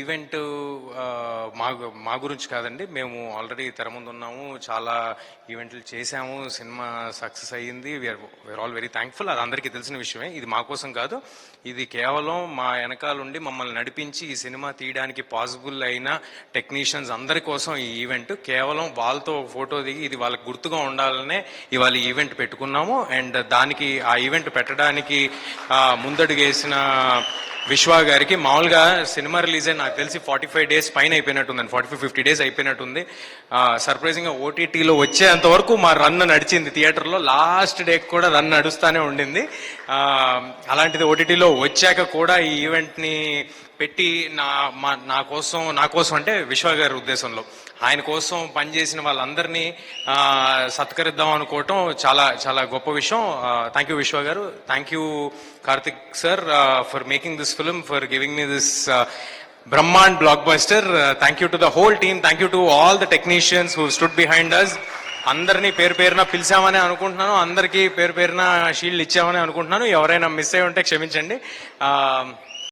Event మా మా గురించి కాదండి. మేము ఆల్రెడీ తెర ముందు ఉన్నాము. చాలా ఈవెంట్లు చేశాము. సినిమా సక్సెస్ అయ్యింది. We are all very thankful అది అందరికీ తెలిసిన విషయమే. ఇది మా కోసం కాదు. ఇది కేవలం మా వెనకాలండి మమ్మల్ని నడిపించి ఈ సినిమా తీయడానికి పాసిబుల్ అయిన టెక్నీషియన్స్ అందరి కోసం ఈ ఈవెంట్. కేవలం వాళ్ళతో ఫోటో దిగి ఇది వాళ్ళకి గుర్తుగా ఉండాలనే ఇవాళ ఈవెంట్ పెట్టుకున్నాము. అండ్ దానికి ఆ ఈవెంట్ పెట్టడానికి ముందడుగేసిన విశ్వ గారికి. మామూలుగా సినిమా రిలీజ్ అయి నాకు తెలిసి ఫార్టీ ఫైవ్ డేస్ పైన అయిపోయినట్టుంది ఫార్టీ ఫైవ్ ఫిఫ్టీ డేస్ అయిపోయినట్టుంది. సర్ప్రైజింగ్గా ఓటీటీలో వచ్చేంత వరకు మా రన్ నడిచింది థియేటర్లో. లాస్ట్ డే కూడా రన్ నడుస్తూనే ఉండింది. అలాంటిది ఓటీటీలో వచ్చాక కూడా ఈ ఈవెంట్ని పెట్టి నా మా నా కోసం నా కోసం అంటే విశ్వ గారి ఉద్దేశంలో. ఆయన కోసం పనిచేసిన వాళ్ళందరినీ సత్కరిద్దాం అనుకోవటం చాలా చాలా గొప్ప విషయం. Thank you Vishwa garu. Thank you Karthik sir for making this film for giving me this Brahmand block buster thank you to the whole team thank you to all the technicians who stood behind us అందరినీ పేరు పేరున పిలిచామని అనుకుంటున్నాను. అందరికీ పేరు పేరున shield ఇచ్చామని అనుకుంటున్నాను. ఎవరైనా మిస్ అయి ఉంటే క్షమించండి.